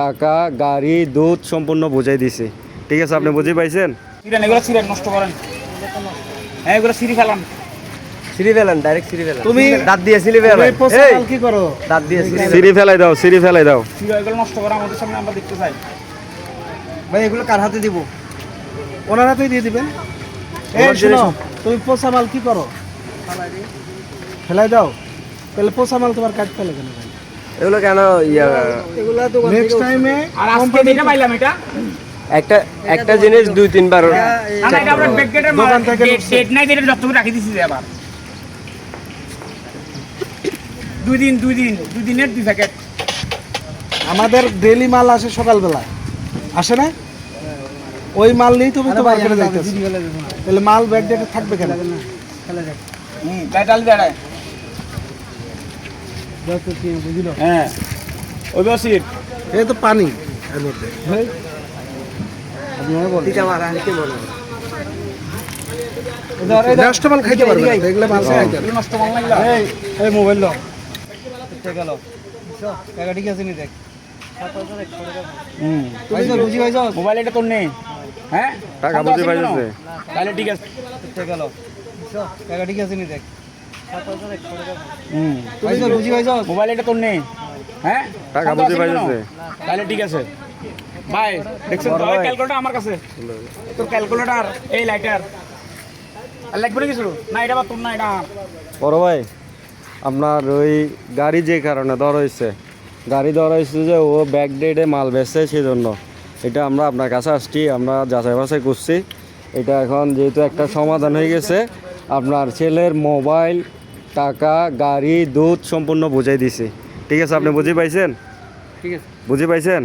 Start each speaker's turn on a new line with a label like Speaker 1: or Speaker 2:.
Speaker 1: টাকা গাড়ি দুধ সম্পূর্ণ বুঝাই দিছি। ঠিক আছে আপনি বুঝে পাইছেন?
Speaker 2: এগুলো ছিলেন নষ্ট করেন। হ্যাঁ এগুলো সিঁড়ি ফেলান।
Speaker 3: সিঁড়ি ফেলেন ডাইরেক্ট সিঁড়ি ফেলেন।
Speaker 4: তুমি
Speaker 3: দাঁত দিয়ে সিঁড়ি ফেলেন। এই,
Speaker 4: মাল কি করো?
Speaker 3: দাঁত দিয়ে সিঁড়ি
Speaker 1: সিঁড়ি ফেলাই দাও সিঁড়ি ফেলাই দাও।
Speaker 2: এগুলো নষ্ট করা আমাদের সামনে আমরা দেখতে চাই।
Speaker 3: ভাই এগুলো কার হাতে দিব?
Speaker 4: ওনার হাতেই দিয়ে দিবেন। এই শোনো তুমি পোষা মাল কি করো? ফেলাই দাও। তাহলে পোষা মাল তোমার কাজ ফেলে কেন ভাই?
Speaker 3: এগুলো কেন ইয়া? এগুলো তো
Speaker 4: নেক্সট টাইমে
Speaker 2: আর আজকে যেটা পাইলাম এটা?
Speaker 3: একটা একটা জিনিস দুই তিনবার
Speaker 2: না না এটা আমরা ব্যাক
Speaker 4: দোকান থেকে
Speaker 2: ডেট নাই যেটা যত রাখি দিছি আবার। দুই দিন দুই দিন দুই দিনের দুই প্যাকেট
Speaker 4: আমাদের ডেলি মাল আসে সকালবেলা। আসে না? ওই মাল নিয়েই তুমি তো মার্কেটে যাইতেছো। তাহলে মাল ব্যাগ ডেটে থাকবে কেন?
Speaker 2: হুম লাইটাল দেড়ায়
Speaker 4: বুঝলো
Speaker 2: হ্যাঁ। ওই বসির
Speaker 4: এই তো পানি। এর মধ্যে নষ্ট মাল খাইতে পারবে না, দেখলে মাল খাইতে
Speaker 2: এগুলো নষ্ট মাল লাগলা
Speaker 4: এই মোবাইল দাও
Speaker 2: হুম।
Speaker 4: বুঝি ভাই
Speaker 2: মোবাইল এটা তোর নেই। হ্যাঁ?
Speaker 1: টাকা বুঝে
Speaker 2: কেন?
Speaker 1: পাইছে
Speaker 2: তাহলে ঠিক আছে। হুম।
Speaker 4: বুঝি ভাই
Speaker 2: মোবাইল এটা তোর নেই। হ্যাঁ?
Speaker 1: টাকা বুঝে
Speaker 2: তাহলে ঠিক আছে। ভাই দেখছেন তো? ক্যালকুলেটর আমার কাছে। তোর ক্যালকুলেটর এই লাইটার আর লাগবে না কিছু? না এটা বা তোর না এটা
Speaker 1: বড় ভাই আপনার ওই গাড়ি যে কারণে ধরা হয়েছে গাড়ি ধরা হয়েছে যে ও ব্যাক ডেটে মাল বেচছে সেই জন্য এটা আমরা আপনার কাছে আসছি আমরা যাচাই বাছাই করছি। এটা এখন যেহেতু একটা সমাধান হয়ে গেছে আপনার ছেলের মোবাইল টাকা গাড়ি দুধ সম্পূর্ণ বুঝাই দিছি। ঠিক আছে আপনি বুঝে পাইছেন?
Speaker 3: ঠিক আছে।
Speaker 1: বুঝে পাইছেন?